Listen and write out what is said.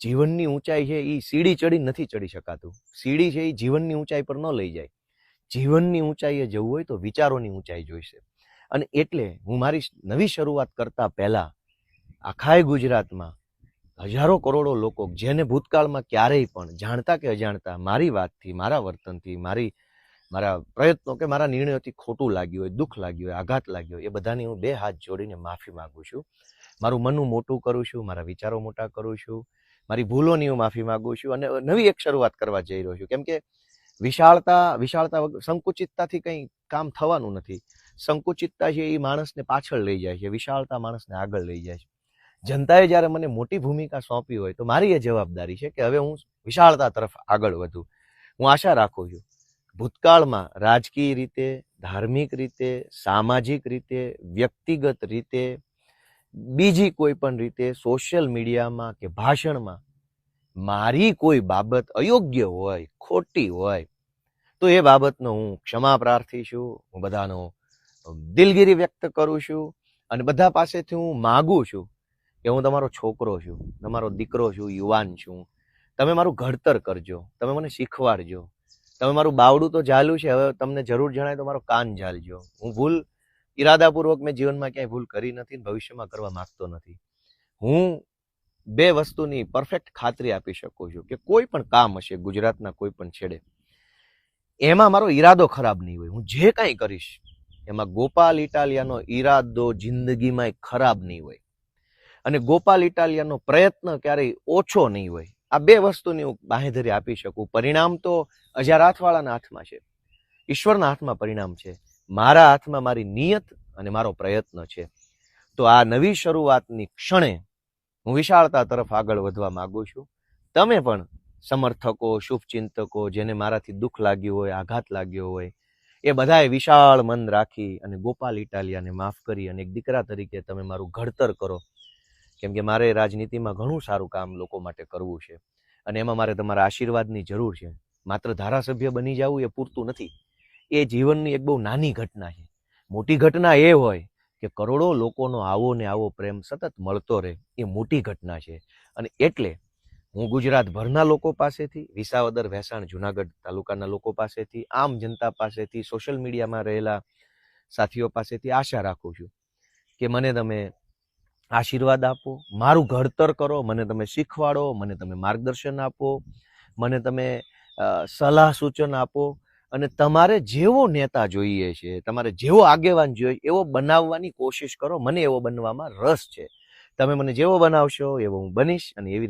જીવનની ઊંચાઈ છે એ સીડી ચડી નથી ચડી શકાતું. સીડી છે એ જીવનની ઊંચાઈ પર ન લઈ જાય. જીવનની ઊંચાઈએ જવું હોય તો વિચારોની ઊંચાઈ જોઈશે. અને એટલે હું મારી નવી શરૂઆત કરતા પહેલા આખાય ગુજરાતમાં હજારો કરોડો લોકો જેને ભૂતકાળમાં ક્યારેય પણ જાણતા કે અજાણતા મારી વાતથી, મારા વર્તનથી, મારી, મારા પ્રયત્નો કે મારા નિર્ણયોથી ખોટું લાગ્યું હોય, દુઃખ લાગ્યું હોય, આઘાત લાગ્યો હોય, એ બધાની હું બે હાથ જોડીને માફી માગું છું. મારું મનનું મોટું કરું છું, મારા વિચારો મોટા કરું છું. મારી ભૂલોની હું માફી માગું છું અને નવી એક શરૂઆત કરવા જઈ રહ્યો છું. કેમ કે વિશાળતા વિશાળતા સંકુચિતતાથી કંઈ કામ થવાનું નથી. સંકુચિતતા છે એ માણસને પાછળ લઈ જાય છે. વિશાળતા માણસને આગળ લઈ જાય છે. જનતાએ જ્યારે મને મોટી ભૂમિકા સોંપી હોય તો મારી એ જવાબદારી છે કે હવે હું વિશાળતા તરફ આગળ વધું. હું આશા રાખું છું ભૂતકાળમાં રાજકીય રીતે, ધાર્મિક રીતે, સામાજિક રીતે, વ્યક્તિગત રીતે બીજી કોઈ પણ રીતે સોશિયલ મીડિયામાં કે ભાષણમાં મારી કોઈ બાબત અયોગ્ય હોય, ખોટી હોય, તો એ બાબતનો હું ક્ષમા પ્રાર્થી છું. હું બધાનો દિલગીરી વ્યક્ત કરું છું અને બધા પાસેથી હું માગું છું કે હું તમારો છોકરો છું, તમારો દીકરો છું, યુવાન છું. તમે મારું ઘડતર કરજો, તમે મને શીખવાડજો. તમે મારું બાવડું તો ઝાલ્યું છે, હવે તમને જરૂર જણાય તો મારો કાન ઝાલજો. હું ભૂલ ઈરાદાપૂર્વક મેં જીવનમાં ક્યાંય ભૂલ કરી નથી ભવિષ્યમાં કરવા માંગતો નથી. હું બે વસ્તુની પરફેક્ટ ખાતરી આપી શકું છું કે કોઈ પણ કામ હશે, ગુજરાતના કોઈ પણ છેડે, એમાં મારો ઈરાદો ખરાબ નહીં હોય. હું જે કાંઈ કરીશ, એમાં ગોપાલ ઇટાલિયાનો ઈરાદો જિંદગીમાં ખરાબ નહીં હોય. અને ગોપાલ ઇટાલિયાનો પ્રયત્ન ક્યારેય ઓછો નહીં હોય. આ બે વસ્તુની હું બાહેધરી આપી શકું. પરિણામ તો અજારાથવાળાના હાથમાં છે. ઈશ્વરના હાથમાં પરિણામ છે. મારા હાથમાં મારી નિયત અને મારો પ્રયત્ન છે. તો આ નવી શરૂઆતની ક્ષણે હું વિશાળતા તરફ આગળ વધવા માગું છું. તમે પણ સમર્થકો, શુભચિંતકો, જેને મારાથી દુઃખ લાગ્યું હોય, આઘાત લાગ્યો હોય, એ બધાએ વિશાળ મન રાખી અને ગોપાલ ઇટાલિયાને માફ કરી અને એક દીકરા તરીકે તમે મારું ઘડતર કરો. કેમ કે મારે રાજનીતિમાં ઘણું સારું કામ લોકો માટે કરવું છે અને એમાં મારે તમારા આશીર્વાદની જરૂર છે. માત્ર ધારાસભ્ય બની જવું એ પૂરતું નથી. એ જીવનની એક બહુ નાની ઘટના છે. મોટી ઘટના એ હોય કે કરોડો લોકોનો આવો ને આવો પ્રેમ સતત મળતો રહે એ મોટી ઘટના છે. અને એટલે હું ગુજરાતભરના લોકો પાસેથી, વિસાવદર વેસાણ જુનાગઢ તાલુકાના લોકો પાસેથી, આમ જનતા પાસેથી, સોશિયલ મીડિયામાં રહેલા સાથીઓ પાસેથી આશા રાખું છું કે મને તમે આશીર્વાદ આપો, મારું ઘડતર કરો, મને તમે શીખવાડો, મને તમે માર્ગદર્શન આપો, મને તમે સલાહ સૂચન આપો અને તમારે જેવો નેતા જોઈએ છે, તમારે જેવો આગેવાન જોઈએ, એવો બનાવવાની કોશિશ કરો. મને એવો બનવામાં રસ છે. તમે મને જેવો બનાવશો, એવો હું બનીશ અને એવી રીતે